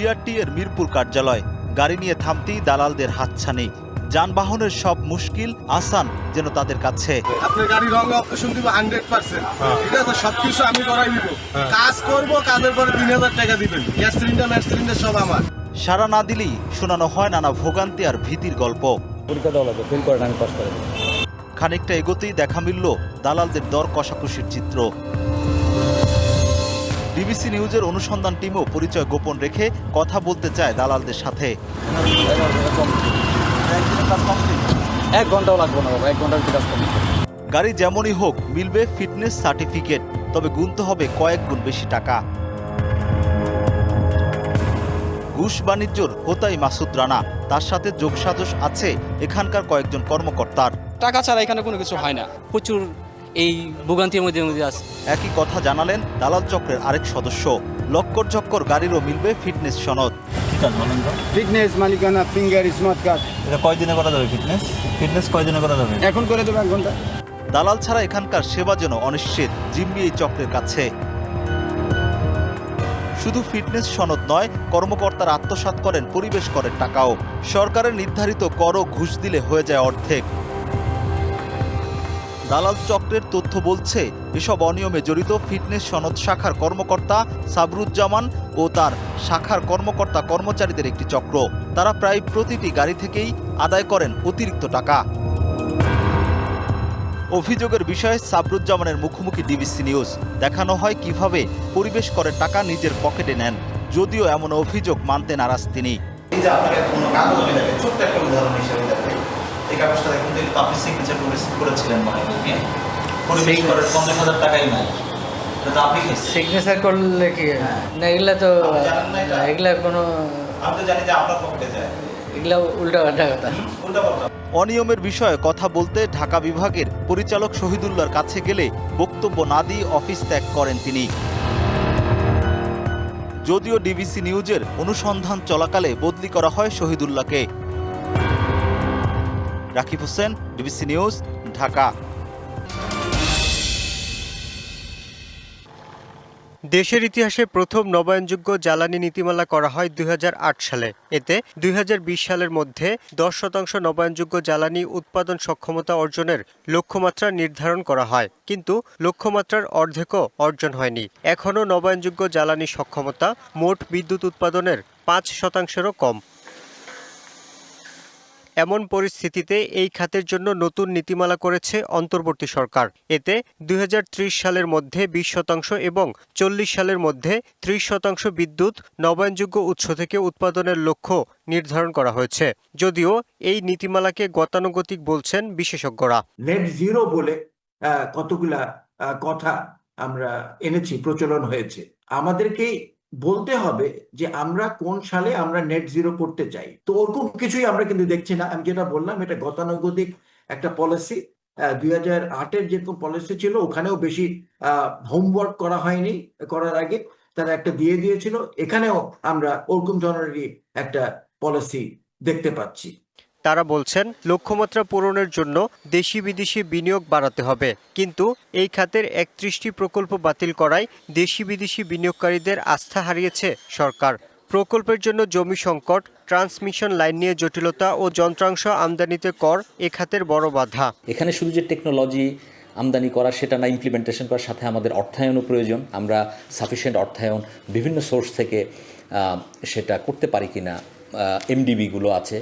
BRT এর মিরপুর কার্যালয়। গাড়ি নিয়ে থামতেই দালালদের হাতছানি। যানবাহনের সব মুশকিল আসান যেন তাদের কাছে। আপনার গাড়ি রং অপারেশন দিব হান্ড্রেড পার্সেন্ট। ঠিক আছে সবকিছু আমি করাই দিব। কাজ করব কাজের পরে তিন হাজার টাকা দিবেন। গ্যাস সিলিন্ডার ম্যাস সিলিন্ডার সব আমার। সারা না দিলেই শোনানো হয় নানা ভোগান্তি আর ভীতির গল্প। পরীক্ষা দেওয়া লাগবে ফেল করেন আমি পাস করে খানিকটা এগোতেই দেখা মিলল দালালদের দর কষাকষির চিত্র। ডিবিসি নিউজের অনুসন্ধান টিমও পরিচয় গোপন রেখে কথা বলতে চায় দালালদের সাথে। এক ঘন্টাও লাগবে না বাবা এক ঘণ্টার কাজ গাড়ি যেমনই হোক মিলবে ফিটনেস সার্টিফিকেট তবে গুনতে হবে কয়েক গুণ বেশি টাকা। ঘুষ বাণিজ্যর হোতাই মাসুদ রানা তার সাথে যোগসাজশ আছে এখানকার কয়েকজন কর্মকর্তার। টাকা ছাড়া এখানে কোনো কিছু হয় না। প্রচুর এই ভোগান্তির মধ্যে মধ্যে আছে। একই কথা জানালেন দালাল চক্রের আরেক সদস্য। লক্কর চক্কর গাড়িরও মিলবে ফিটনেস সনদ। ফিটনেস মালিকানা ফিঙ্গার স্মার্ট কার্ড এটা কয়দিনে করা যাবে ফিটনেস? ফিটনেস কয়দিনে করা যাবে? এখন করে দেবো এক ঘণ্টা। দালাল ছাড়া এখানকার সেবা যেন অনিশ্চিত জিম্মি এই চক্রের কাছে। শুধু ফিটনেস সনদ নয় কর্মকর্তারা আত্মসাৎ করেন পরিবেশ করের টাকাও। সরকারের নির্ধারিত কর ঘুষ দিলে হয়ে যায় অর্ধেক। দালাল চক্রের তথ্য বলছে, এসব অনিয়মে জড়িত ফিটনেস সনদ শাখার কর্মকর্তা সাবরুজ্জামান ও তার শাখার কর্মকর্তা কর্মচারীদের একটি চক্র। তারা প্রায় প্রতিটি গাড়ি থেকেই আদায় করেন অতিরিক্ত টাকা। অভিযোগের বিষয়ে সাবরুজ্জামানের মুখোমুখি ডিবিসি নিউজ। দেখানো হয় কীভাবে পরিবেশ করে টাকা নিজের পকেটে নেন, যদিও এমন অভিযোগ মানতে নারাজ তিনি। এই কাগজটা দেখুন আপনি সিগনেচার করেছিলেন মনে হয় হ্যাঁ? পরিবেশ করের পঞ্চাশ হাজার টাকাই নাই। তো আপনি খেয়েছেন। সিগনেচার করলে কি? না এগুলা তো? এগুলা কোনো আমি তো জানি যে আপনার পকেটে যায়। এগুলা উল্টা পাল্টা কথা। অনিয়মের বিষয়ে কথা বলতে ঢাকা বিভাগের পরিচালক শহীদুল্লাহর কাছে গেলে বক্তব্য না দিয়ে অফিস ত্যাগ করেন তিনি। যদিও ডিবিসি নিউজের অনুসন্ধান চলাকালে বদলি করা হয় শহীদুল্লাহকে। Rakib Hossain DBC news, Dhaka. দেশের ইতিহাসে প্রথম নবায়নযোগ্য জ্বালানি নীতিমালা করা হয় দুই হাজার আট সালে। এতে দুই হাজার বিশ সালের মধ্যে দশ শতাংশ নবায়নযোগ্য জ্বালানি উৎপাদন সক্ষমতা অর্জনের লক্ষ্যমাত্রা নির্ধারণ করা হয়। কিন্তু লক্ষ্যমাত্রার অর্ধেকও অর্জন হয়নি। এখনও নবায়নযোগ্য জ্বালানি সক্ষমতা মোট বিদ্যুৎ উৎপাদনের পাঁচ শতাংশেরও কম। এমন পরিস্থিতিতে এই খাতের জন্য নতুন নীতিমালা করেছে অন্তর্বর্তী সরকার। এতে দুই হাজার ত্রিশ সালের মধ্যে বিশ শতাংশ এবং চল্লিশ সালের মধ্যে ত্রিশ শতাংশ বিদ্যুৎ নবায়নযোগ্য উৎস থেকে উৎপাদনের লক্ষ্য নির্ধারণ করা হয়েছে। যদিও এই নীতিমালাকে গতানুগতিক বলছেন বিশেষজ্ঞরা। নেট জিরো বলে কতগুলা কথা আমরা এনেছি, প্রচলন হয়েছে। আমাদেরকে বলতে হবে যে আমরা কোন সালে আমরা নেট জিরো করতে চাই। তো ওরকম কিছুই আমরা কিন্তু দেখছি না। আমি যেটা বললাম, এটা গতানুগতিক একটা পলিসি দুই হাজার আটের যেরকম পলিসি ছিল, ওখানেও বেশি হোমওয়ার্ক করা হয়নি করার আগে। তারা একটা দিয়ে দিয়েছিল। এখানেও আমরা ওরকম ধরনেরই একটা পলিসি দেখতে পাচ্ছি। তারা বলছেন, লক্ষ্যমাত্রা পূরণের জন্য দেশি বিদেশি বিনিয়োগ বাড়াতে হবে। কিন্তু এই খাতের একত্রিশটি প্রকল্প বাতিল করায় দেশি বিদেশি বিনিয়োগকারীদের আস্থা হারিয়েছে সরকার। প্রকল্পের জন্য জমি সংকট, ট্রান্সমিশন লাইন নিয়ে জটিলতা ও যন্ত্রাংশ আমদানিতে কর এ খাতের বড় বাধা। এখানে শুধু যে টেকনোলজি আমদানি করা, সেটা না ইমপ্লিমেন্টেশন করার সাথে আমাদের অর্থায়নও প্রয়োজন। আমরা সাফিসিয়েন্ট অর্থায়ন বিভিন্ন সোর্স থেকে সেটা করতে পারি কিনা এমডিবিগুলো আছে।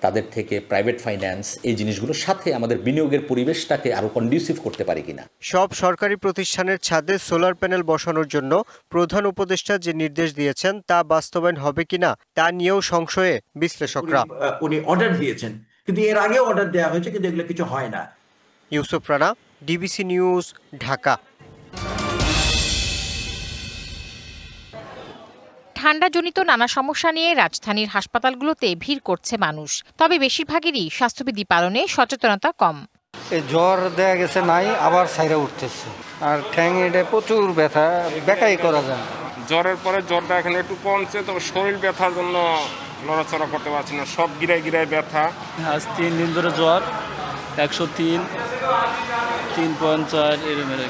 তাদের থেকে প্রাইভেট ফাইন্যান্স এই জিনিসগুলোর সাথে আমাদের বিনিয়োগের পরিবেশটাকে আরও কন্ডিউসিভ করতে পারি কিনা। সব সরকারি প্রতিষ্ঠানের ছাদে সোলার প্যানেল বসানোর জন্য প্রধান উপদেষ্টা যে নির্দেশ দিয়েছেন তা বাস্তবায়ন হবে কিনা তা নিয়েও সংশয়ে বিশ্লেষকরা। উনি, অর্ডার দিয়েছেন কিন্তু এর আগে অর্ডার দেওয়া হয়েছে কিন্তু এগুলো কিছু হয় না। Yusuf Rana DBC news Dhaka. ঠান্ডাজনিত নানা সমস্যা নিয়ে রাজধানীর হাসপাতালগুলোতে ভিড় করছে মানুষ। তবে বেশিরভাগেরই স্বাস্থ্যবিধি পালনে সচেতনতা কম। জ্বর দেয়া গেছে নাই আবার সাইরা উঠতেছে। আর ঠ্যাং এটা প্রচুর ব্যথা বেকাই করা যায়। জ্বরের পরে জ্বরটা এখানে একটু কমছে তবে শরীর ব্যথার জন্য নড়াচড়া করতে পারছি না। সব গিরায় গিরায় ব্যথা। আজ তিন দিন ধরে জ্বর একশো তিন তিন পয়েন্ট চার এরমের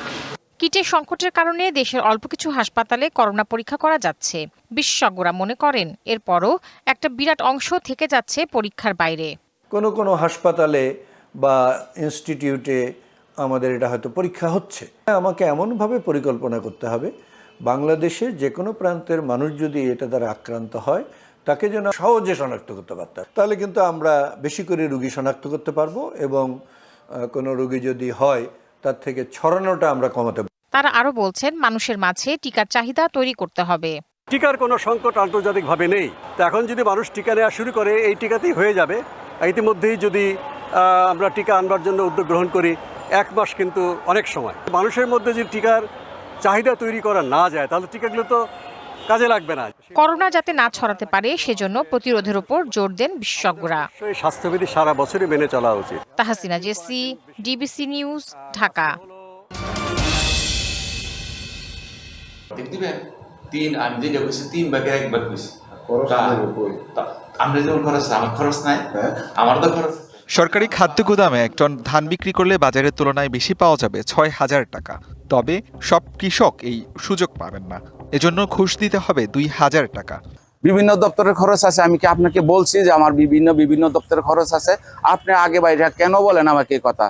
কিটের সংকটের কারণে দেশের অল্প কিছু হাসপাতালে করোনা পরীক্ষা করা যাচ্ছে। বিশেষজ্ঞরা মনে করেন, এরপরও একটা বিরাট অংশ থেকে যাচ্ছে পরীক্ষার বাইরে। কোনো কোনো হাসপাতালে বা ইনস্টিটিউটে আমাদের এটা হয়তো পরীক্ষা হচ্ছে। আমাকে এমনভাবে পরিকল্পনা করতে হবে বাংলাদেশের যে কোনো প্রান্তের মানুষ যদি এটা দ্বারা আক্রান্ত হয়, তাকে যেন সহজে শনাক্ত করতে পারতাম। তাহলে কিন্তু আমরা বেশি করে রুগী শনাক্ত করতে পারব এবং কোনো রুগী যদি হয় তার থেকে ছড়ানোটা আমরা কমাতে তারা আরও বলছেন মানুষের মাঝে টিকার চাহিদা তৈরি করতে হবে। টিকার কোনো সংকট আন্তর্জাতিকভাবে নেই। তো এখন যদি মানুষ টিকা নেওয়া শুরু করে এই টিকাতেই হয়ে যাবে। ইতিমধ্যেই যদি আমরা টিকা আনবার জন্য উদ্যোগ গ্রহণ করি এক মাস কিন্তু অনেক সময়। মানুষের মধ্যে যদি টিকার চাহিদা তৈরি করা না যায় তাহলে টিকাগুলো তো কাজে লাগবে না। করোনা যাতে না ছড়াতে পারে সেজন্য প্রতিরোধের উপর জোর দেন বিশেষজ্ঞরা। স্বাস্থ্যবিধি সারা বছরই মেনে চলা উচিত। Tahasina Jesi DBC news Dhaka. তিন আমি যেটা কইছি তিন ভাগে একবার কইছি আমরা যেমন খরচ আমার খরচ নাই আমার তো খরচ সরকারি খাদ্য গুদামে এক টন ধান বিক্রি করলে বাজারের তুলনায় বেশি পাওয়া যাবে ছয় হাজার টাকা। তবে সব কৃষক এই সুযোগ পাবেন না। এজন্য ঘুষ দিতে হবে দুই হাজার টাকা। বিভিন্ন দপ্তরের খরচ আছে আমি কি আপনাকে বলছি যে আমার বিভিন্ন বিভিন্ন দপ্তরের খরচ আছে? আপনি আগে বাইরে কেন বলেন আমাকে এই কথা?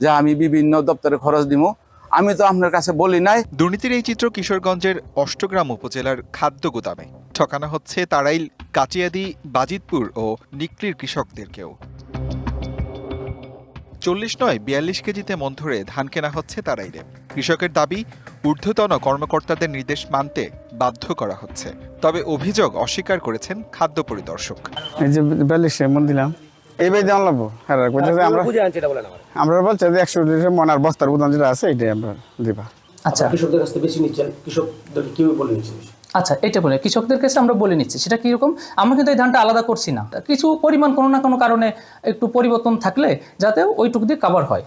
যে আমি বিভিন্ন দপ্তরের খরচ দিব আমি তো আপনার কাছে বলি নাই। দুর্নীতির এই চিত্র কিশোরগঞ্জের অষ্টগ্রাম উপজেলার খাদ্য গুদামে। ঠকানো হচ্ছে তারাইল কাটিয়াদি বাজিতপুর ও নিকলির কৃষকদেরকেও। চল্লিশ নয় বিয়াল্লিশ কেজিতে মন ধরে ধান কেনা হচ্ছে তারাইলে কৃষকের দাবি ঊর্ধ্বতন কর্মকর্তাদের নির্দেশ মানতে বাধ্য করা হচ্ছে। তবে অভিযোগ অস্বীকার করেছেন খাদ্য পরিদর্শক। এই যে বিয়াল্লিশ মন দিলাম। এই বাই দেওয়া লাগবো হ্যাঁ আমরা আমরা। বলছে যে একশো বস্তার যেটা আছে এটাই আমরা দিবা। আচ্ছা। কৃষকদের কাছ থেকে বেশি নিচ্ছেন। কৃষকদের কি বলে নিচ্ছেন? আচ্ছা এটা বলে কৃষকদের কাছে আমরা বলে নিচ্ছি সেটা কীরকম? আমরা কিন্তু এই ধানটা আলাদা করছি না। কিছু পরিমাণ কোনো না কোনো কারণে একটু পরিবর্তন থাকলে যাতে ওইটুকু দিয়ে কাভার হয়।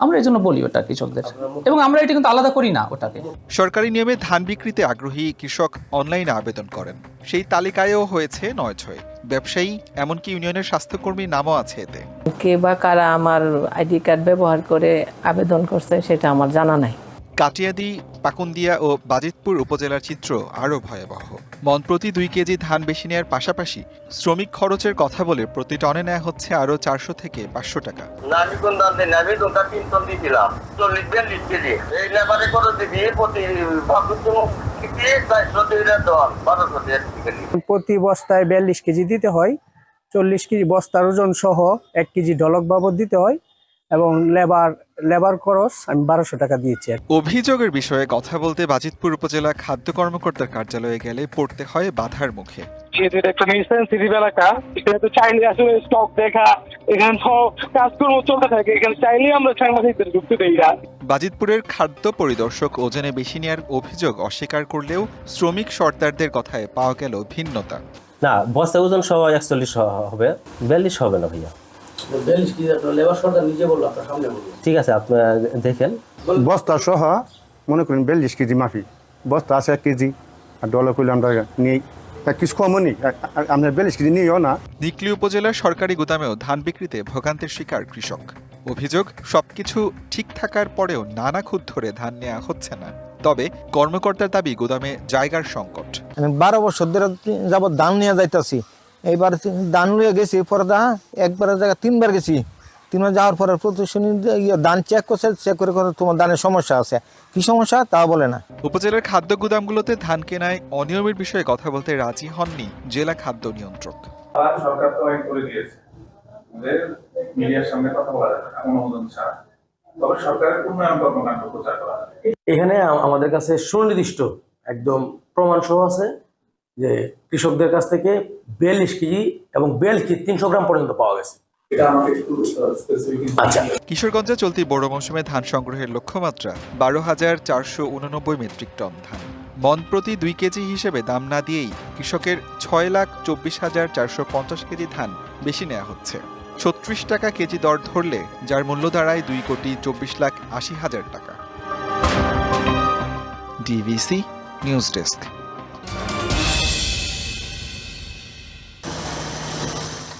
আমরা এই জন্য বলি ওটা কৃষকদের। এবং আমরা এটা কিন্তু আলাদা করি না ওটাকে। সরকারি নিয়মে ধান বিক্রিতে আগ্রহী কৃষক অনলাইনে আবেদন করেন। সেই তালিকায়ও হয়েছে নয় ছয় ব্যবসায়ী এমনকি ইউনিয়নের স্বাস্থ্যকর্মীর নামও আছে এতে। কে বা কারা আমার আইডি কার্ড ব্যবহার করে আবেদন করছে সেটা আমার জানা নাই। কাটিয়াদি পাকুন্দিয়া ও বাজিতপুর উপজেলার চিত্র আরও ভয়াবহ। মন প্রতি দুই কেজি ধান বেশি নেওয়ার পাশাপাশি শ্রমিক খরচের কথা বলে প্রতি টনে নেওয়া হচ্ছে আরও চারশো থেকে পাঁচশো টাকা। প্রতি বস্তায় বিয়াল্লিশ কেজি দিতে হয়। চল্লিশ কেজি বস্তার ওজন সহ এক কেজি ডলক বাবদ দিতে হয়। এবং লেবার লেবার খরচ আমি বারোশো টাকা দিয়েছি অভিযোগের বিষয়ে কথা বলতে বাজিতপুর উপজেলা খাদ্য কর্মকর্তার কার্যালয়ে গেলে পড়তে হয় বাধার মুখে। যেহেতু এটা একটা সেন্সিটিভ এলাকা এখানে চাইলে আসলে স্টক দেখা এখানে সব কাজকর্ম চলতে থাকে এখানে চাইলে আমরা সাংবাদিকদের ঢুকতে দেই না। বাজিতপুরের খাদ্য পরিদর্শক ওজনে বেশি নেওয়ার অভিযোগ অস্বীকার করলেও শ্রমিক সর্দারদের কথায় পাওয়া গেল ভিন্নতা। না বস্তা ওজন সহ একচল্লিশ হবে বিয়াল্লিশ হবে না ভাইয়া। ঠিক আছে আপনারা দেখেন। বস্তা সহ মনে করেন বিয়াল্লিশ কেজি মাফি বস্তা আছে এক কেজি আর ডলার করলে আমরা নিই। তা কিছু কমও নিই। আমরা বিয়াল্লিশ কেজি নিও না। নিকলি উপজেলার সরকারি গুদামেও ধান বিক্রিতে ভোগান্তের শিকার কৃষক। অভিযোগ সবকিছু ঠিক থাকার পরেও নানা খুদ ধরে ধান নেওয়া হচ্ছে না। তবে কর্মকর্তার দাবি গুদামে জায়গার সংকট। আমি বারো বছর ধরে যাবত ধান নিয়ে যাইতেছি। এইবার ধান নিয়ে গেছি পরে দা একবার জায়গা তিনবার গেছি। তিনবার যাওয়ার পরে প্রদর্শনী ইয়ে ধান চেক করছে চেক করে করে তোমার দানের সমস্যা আছে। কি সমস্যা? তা বলে না। উপজেলার খাদ্য গুদামগুলোতে ধান কেনায় অনিয়মের বিষয়ে কথা বলতে রাজি হননি জেলা খাদ্য নিয়ন্ত্রক। সরকার তো করে দিয়েছে। মিডিয়ার সামনে কথা বলা যাবে অনুমোদন ছাড়া। তবে সরকারের উন্নয়ন কর্মকাণ্ড প্রচার করা এখানে আমাদের কাছে সুনির্দিষ্ট একদম প্রমাণ সহ আছে। যে কৃষকদের কাছ থেকে বিয়াল্লিশ কেজি এবং বিয়াল্লিশ কেজি তিনশো গ্রাম পর্যন্ত পাওয়া গেছে। আচ্ছা। কিশোরগঞ্জে চলতি বড় মৌসুমে ধান সংগ্রহের লক্ষ্যমাত্রা বারো হাজার চারশো উননব্বই মেট্রিক টন ধান। মন প্রতি দুই কেজি হিসেবে দাম না দিয়েই কৃষকের ছয় লাখ চব্বিশ হাজার চারশো পঞ্চাশ কেজি ধান বেশি নেওয়া হচ্ছে। ছত্রিশ টাকা কেজি দর ধরলে যার মূল্য দাঁড়ায় দুই কোটি চব্বিশ লাখ আশি হাজার টাকা। DBC news desk.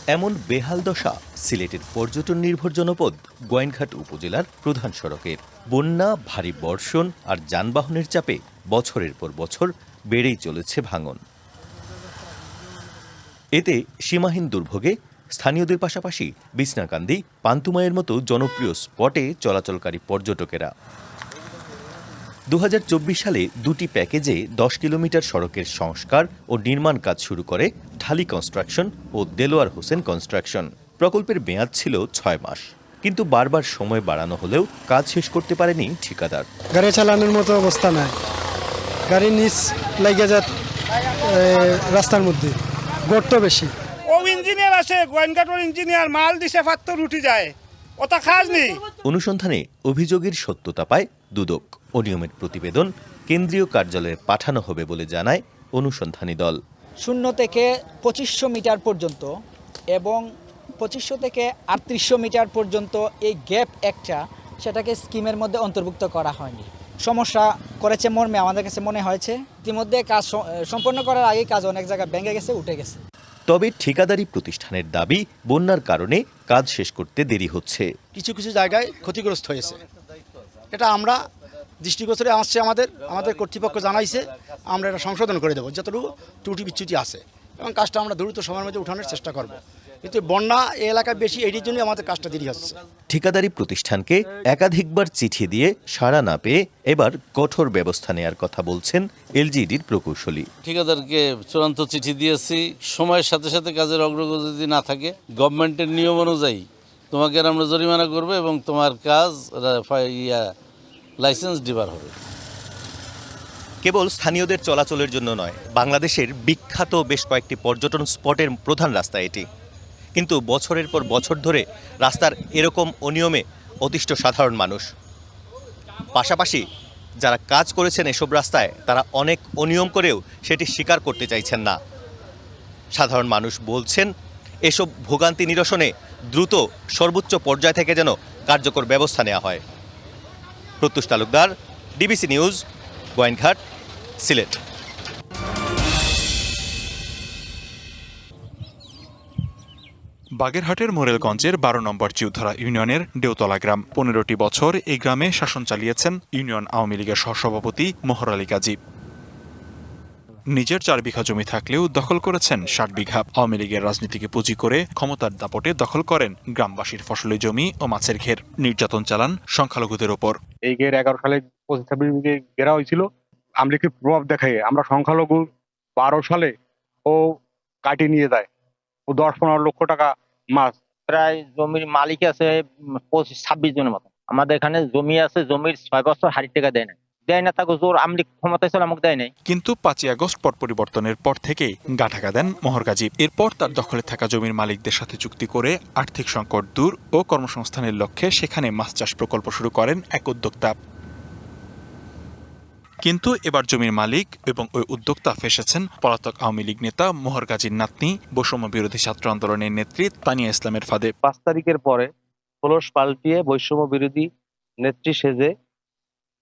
এমন বেহাল দশা সিলেটের পর্যটন নির্ভর জনপদ গোয়েনঘাট উপজেলার প্রধান সড়কের। বন্যা, ভারী বর্ষণ আর যানবাহনের চাপে বছরের পর বছর বেড়েই চলেছে ভাঙন। এতে সীমাহীন দুর্ভোগে স্থানীয়দের পাশাপাশি বিছনাকান্দি পান্তুমায়ের মতো জনপ্রিয় স্পটে চলাচলকারী পর্যটকেরা দু হাজার চব্বিশ সালে দুটি প্যাকেজে দশ কিলোমিটার সড়কের সংস্কার ও নির্মাণ কাজ শুরু করে ঢালি কনস্ট্রাকশন ও দেলোয়ার হোসেন কনস্ট্রাকশন। প্রকল্পের মেয়াদ ছিল ছয় মাস। কিন্তু বারবার সময় বাড়ানো হলেও কাজ শেষ করতে পারেনি ঠিকাদার। গাড়ি চালানোর মতো অবস্থা নাই। গাড়ি নিচ লাগে যা রাস্তার মধ্যে গর্ত বেশি। ও ইঞ্জিনিয়ার আছে গোয়েনঘাটর ইঞ্জিনিয়ার মাল দিছে ফাত্তর উঠি যায়। ওটা খাস নেই অনুসন্ধানে অভিযোগের সত্যতা পায় দুদক অনিয়মের প্রতিবেদন কেন্দ্রীয় কার্যালয়ে পাঠানো হবে বলে জানায় অনুসন্ধানী দল। শূন্য থেকে পঁচিশশো মিটার পর্যন্ত এবং পঁচিশশো থেকে আটত্রিশশো মিটার পর্যন্ত এই গ্যাপ একটা সেটাকে স্কিমের মধ্যে অন্তর্ভুক্ত করা হয়নি। সমস্যা করেছে মর্মে আমাদের কাছে মনে হয়েছে। ইতিমধ্যে কাজ সম্পন্ন করার আগেই কাজ অনেক জায়গায় ভেঙে গেছে উঠে গেছে। তবে ঠিকাদারি প্রতিষ্ঠানের দাবি, বন্যার কারণে কাজ শেষ করতে দেরি হচ্ছে। কিছু কিছু জায়গায় ক্ষতিগ্রস্ত হয়েছে। এটা আমরা দৃষ্টিগোচরে আসছে আমাদের আমাদের কর্তৃপক্ষ জানাইছে, আমরা এটা সংশোধন করে দেবো, যতটুকু ত্রুটি বিচ্যুতি আছে। এবং কাজটা আমরা দ্রুত সময়ের মধ্যে উঠানোর চেষ্টা করব। কিন্তু বন্যা এই এলাকায় বেশি এটির জন্য আমাদের কাজটা দেরি হচ্ছে। ঠিকাদারি প্রতিষ্ঠানকে একাধিকবার চিঠি দিয়ে সাড়া না পেয়ে এবার কঠোর ব্যবস্থা নেয়ার কথা বলছেন এলজিডির প্রকৌশলী। ঠিকাদারকে চূড়ান্ত চিঠি দিয়েছি সময়ের সাথে সাথে কাজের অগ্রগতি যদি না থাকে গভর্নমেন্টের নিয়ম অনুযায়ী তোমাকে আর আমরা জরিমানা করবে এবং তোমার কাজ ইয়া লাইসেন্স ডিবার হবে। কেবল স্থানীয়দের চলাচলের জন্য নয় বাংলাদেশের বিখ্যাত বেশ কয়েকটি পর্যটন স্পটের প্রধান রাস্তা এটি। কিন্তু বছরের পর বছর ধরে রাস্তার এরকম অনিয়মে অতিষ্ঠ সাধারণ মানুষ। পাশাপাশি যারা কাজ করেছেন এসব রাস্তায়, তারা অনেক অনিয়ম করেও সেটি স্বীকার করতে চাইছেন না। সাধারণ মানুষ বলছেন, এসব ভোগান্তি নিরসনে দ্রুত সর্বোচ্চ পর্যায় থেকে যেন কার্যকর ব্যবস্থা নেওয়া হয়। Pratyush Talukdar, DBC news Gowainghat Sylhet. বাগেরহাটের মোরেলগঞ্জের বারো নম্বর চিউধরা ইউনিয়নের দেওতলা গ্রাম। পনেরোটি বছর এই গ্রামে শাসন চালিয়েছেন ইউনিয়ন আওয়ামী লীগের সহসভাপতি মোহর আলী গাজী নিজের চার বিঘা জমি থাকলেও দখল করেছেন ষাট বিঘা। আওয়ামী লীগের রাজনীতিকে পুঁজি করে ক্ষমতার দাপটে দখল করেন গ্রামবাসীর ফসলি জমি ও মাছের ঘের। নির্যাতন চালান সংখ্যালঘুদের ওপর। এই ঘের এগারো সালে পঁচিশ ছাব্বিশ ঘেরা হয়েছিল। আমলিকের প্রভাব দেখায়। আমরা সংখ্যালঘু বারো সালে ও কাটিয়ে নিয়ে যায়। ও দশ পনেরো লক্ষ টাকা মাছ, প্রায় জমির মালিক আছে পঁচিশ, ছাব্বিশ জনের মতো। আমাদের এখানে জমি আছে, জমির ছয় বছর হাড়ি টাকা দেয় না। দেয় না, তাকে জোর আমলি ক্ষমতায় ছিল আমাকে দেয় নাই। কিন্তু পাঁচই আগস্ট পট পরিবর্তনের পর থেকেই গাঠাকা দেন মোহরগাজী এরপর তার দখলে থাকা জমির মালিকদের সাথে চুক্তি করে আর্থিক সংকট দূর ও কর্মসংস্থানের লক্ষ্যে সেখানে মাছ চাষ প্রকল্প শুরু করেন এক উদ্যোক্তা। কিন্তু এবার জমির মালিক এবং ওই উদ্যোক্তা ফেসেছেন পলাতক আওয়ামী লীগ নেতা মোহরগাজীর নাতনি বৈষম্য বিরোধী ছাত্র আন্দোলনের নেত্রী তানিয়া ইসলামের ফাঁদে। পাঁচ তারিখের পরে খোলস পাল্টিয়ে বৈষম্য বিরোধী নেত্রী সেজে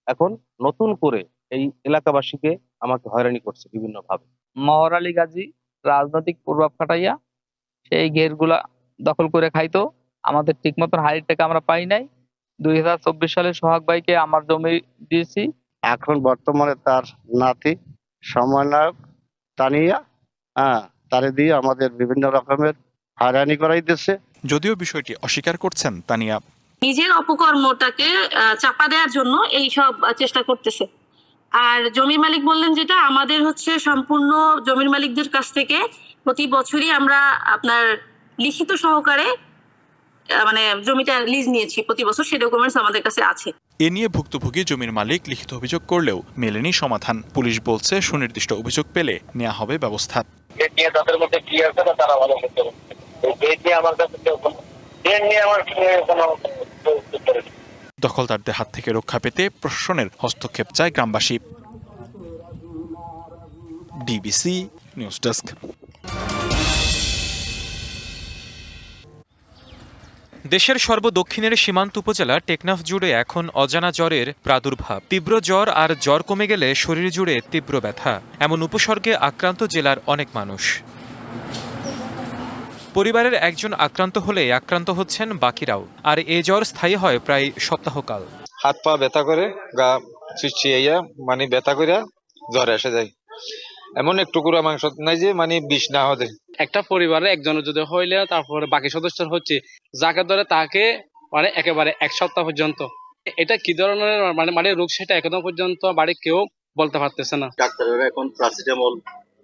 এখন নতুন করে এই এলাকাবাসীকে আমাকে হয়রানি করছে বিভিন্ন ভাবে মহর আলী গাজী রাজনৈতিক প্রভাব খাটাইয়া সেই ঘেরগুলা দখল করে খাইতো। আমাদের ঠিক মতন হাড়ির টাকা আমরা পাই নাই। দুই হাজার চব্বিশ সালে সোহাগ ভাইকে আমার জমি দিয়েছি। এখন বর্তমানে তার নাতি সমন্বয়ক তানিয়া হ্যাঁ তারে দিয়ে আমাদের বিভিন্ন রকমের হয়রানি করাইতেছে যদিও বিষয়টি অস্বীকার করছেন তানিয়া। নিজের অপকর্মটাকে চাপা দেওয়ার জন্য এই সব চেষ্টা করতেছে। আর জমির মালিক বললেন যেটা আমাদের হচ্ছে সম্পূর্ণ জমির মালিকদের কাছ থেকে প্রতি বছরই আমরা আপনার লিখিত সহকারে মানে জমিটা লিজ নিয়েছি প্রতি বছর সেই ডকুমেন্টস আমাদের কাছে আছে। এ নিয়ে ভুক্তভোগী জমির মালিক লিখিত অভিযোগ করলেও মেলেনি সমাধান। পুলিশ বলছে সুনির্দিষ্ট অভিযোগ পেলে নেওয়া হবে ব্যবস্থা। ডেট নিয়ে তাদের মধ্যে কি আছে না তারা ভালো করতে নিয়ে আমার কাছে কেউ কোনো ডেট নিয়ে আমার কোনো দখলদারদের হাত থেকে রক্ষা পেতে প্রশাসনের হস্তক্ষেপ চায় গ্রামবাসী। DBC news desk. দেশের সর্বদক্ষিণের সীমান্ত উপজেলা টেকনাফ জুড়ে এখন অজানা জ্বরের প্রাদুর্ভাব। তীব্র জ্বর আর জ্বর কমে গেলে শরীর জুড়ে তীব্র ব্যথা। এমন উপসর্গে আক্রান্ত জেলার অনেক মানুষ। পরিবারের একজন আক্রান্ত হলে আক্রান্ত হচ্ছেন বাকিরাও। আর এ জ্বর স্থায়ী হয় প্রায় সপ্তাহকাল। হাত পা ব্যথা করে, গা চুচিয়া মানে ব্যথা করে জ্বর এসে যায়। এমন একটু করে মাংস নাই যে মানে বিষ না হতে একটা পরিবারে একজনের যদি হইলে তারপরে বাকি সদস্য হচ্ছে যাকে ধরে তাকে মানে একেবারে এক সপ্তাহ পর্যন্ত। এটা কি ধরনের মানে মানে রোগ সেটা এখনও পর্যন্ত বাড়ি কেউ বলতে পারতেছে না। ডাক্তারেরা এখন প্যারাসিটামল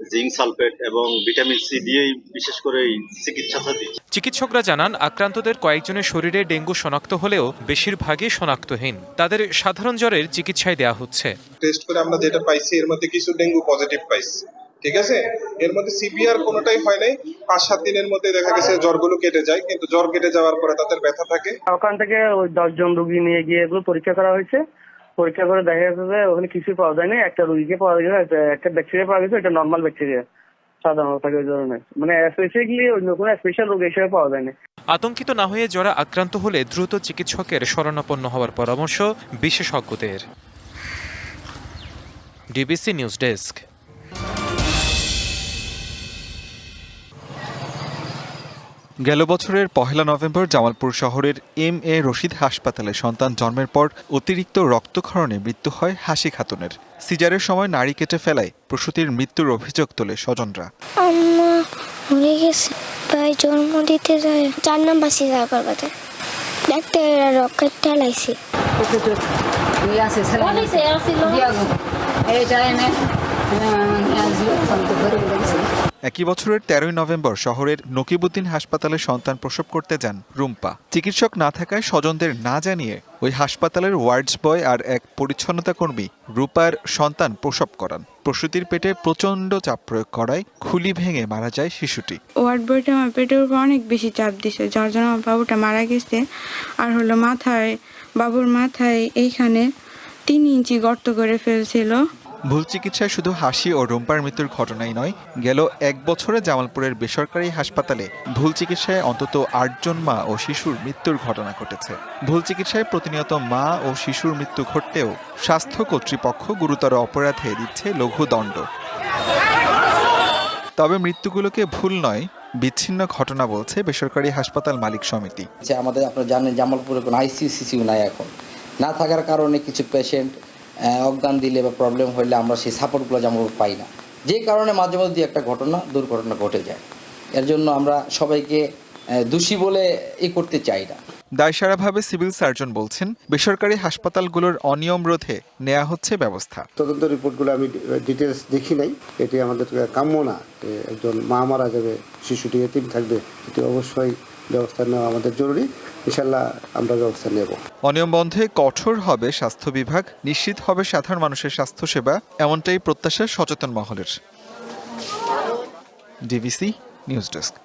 জিঙ্ক সালফেট এবং ভিটামিন সি দিয়েই বিশেষ করে এই চিকিৎসাটা দিচ্ছে। চিকিৎসকরা জানান আক্রান্তদের কয়েকজনের শরীরে ডেঙ্গু শনাক্ত হলেও বেশিরভাগই শনাক্তহীন। তাদের সাধারণ জ্বরের চিকিৎসায় দেওয়া হচ্ছে। টেস্ট করে আমরা যেটা পাইছি এর মধ্যে কিছু ডেঙ্গু পজিটিভ পাইছি। ঠিক আছে? এর মধ্যে সিভিয়ার কোনোটাই হয় নাই। পাঁচ সাত দিনের মধ্যে দেখা গেছে জ্বরগুলো কেটে যায় কিন্তু জ্বর কেটে যাওয়ার পরে তাদের ব্যথা থাকে। ওখান থেকে ওই দশজন রুগী নিয়ে গিয়ে এগুলো পরীক্ষা করা হয়েছে। পরীক্ষা করে দেখা গেছে যে ওখানে কিছুই পাওয়া যায়নি। একটা রুগীকে পাওয়া গেছে, একটা- ব্যাকটেরিয়া পাওয়া গেছে এটা নর্মাল ব্যাকটেরিয়া সাধারণত ওই ধরনের। মানে স্পেসিফিকলি অন্য কোনো স্পেশাল রোগ হিসেবে পাওয়া যায়নি। আতঙ্কিত না হয়ে জ্বরে আক্রান্ত হলে দ্রুত চিকিৎসকের শরণাপন্ন হওয়ার পরামর্শ বিশেষজ্ঞদের। DBC news desk. গেল বছরের পহেলা নভেম্বর জামালপুর শহরের এম এ রশিদ হাসপাতালে সন্তান জন্মের পর অতিরিক্ত রক্তক্ষরণে মৃত্যু হয় হাসি খাতুনের। সিজারের সময় নাড়ি কেটে ফেলায় প্রসূতির মৃত্যুর অভিযোগ তোলে স্বজনরা। আম্মা মরে গেছে। ভাই জন্ম দিতে যায়। চার নাম্বার সিজার করবাতে ডাক্তারেরা রকেট ঠেলাইছে একই বছরের তেরোই নভেম্বর শহরের নকিবুদ্দিন হাসপাতালে সন্তান প্রসব করতে যান রুম্পা। চিকিৎসক না থাকায় স্বজনদের না জানিয়ে ওই হাসপাতালের ওয়ার্ডস বয় আর এক পরিচ্ছন্নতা কর্মী রূপার সন্তান প্রসব করান। প্রসূতির পেটে প্রচণ্ড চাপ প্রয়োগ করায় খুলি ভেঙে মারা যায় শিশুটি। ওয়ার্ড বয়টা আমার পেটের উপর অনেক বেশি চাপ দিছে, যার জন্য আমার বাবুটা মারা গেছে। আর হলো মাথায়, বাবুর মাথায় এইখানে তিন ইঞ্চি গর্ত করে ফেলছিল। ভুল চিকিৎসায় শুধু হাসি ও রুম্পার মৃত্যুর ঘটনাই নয়, গেল এক বছরে জামালপুরের বেসরকারি হাসপাতালে ভুল চিকিৎসায় অন্তত আটজন মা ও শিশুর মৃত্যুর ঘটনা ঘটেছে। ভুল চিকিৎসায় প্রতিনিয়ত মা ও শিশুর মৃত্যু ঘটতেও স্বাস্থ্য কর্তৃপক্ষ গুরুতর অপরাধে দিচ্ছে লঘু দণ্ড। তবে মৃত্যুগুলোকে ভুল নয়, বিচ্ছিন্ন ঘটনা বলছে বেসরকারি হাসপাতাল মালিক সমিতি। আমাদের আপনারা জানেন জামালপুরে কোনো আইসিইউ সিসিউ নাই এখন। না থাকার কারণে কিছু পেশেন্ট অজ্ঞান দিলে বা প্রবলেম হইলে আমরা সেই সাপোর্টগুলো যেমন পাই না। যে কারণে মাঝে মধ্যে একটা ঘটনা দুর্ঘটনা ঘটে যায়। এর জন্য আমরা সবাইকে দোষী বলে ই করতে চাই না। দায়সারাভাবে সিভিল সার্জন বলছেন বেসরকারি হাসপাতালগুলোর অনিয়ম রোধে নেওয়া হচ্ছে ব্যবস্থা। তদন্ত রিপোর্টগুলো আমি ডিটেলস দেখি নাই। এটি আমাদের কাম্য না একজন মা মারা যাবে শিশুটি এতিম থাকবে। এটি অবশ্যই ব্যবস্থা নেওয়া আমাদের জরুরি। অনিয়ম বন্ধে কঠোর হবে স্বাস্থ্য বিভাগ, নিশ্চিত হবে সাধারণ মানুষের স্বাস্থ্যসেবা, এমনটাই প্রত্যাশা সচেতন মহলের। DBC news desk.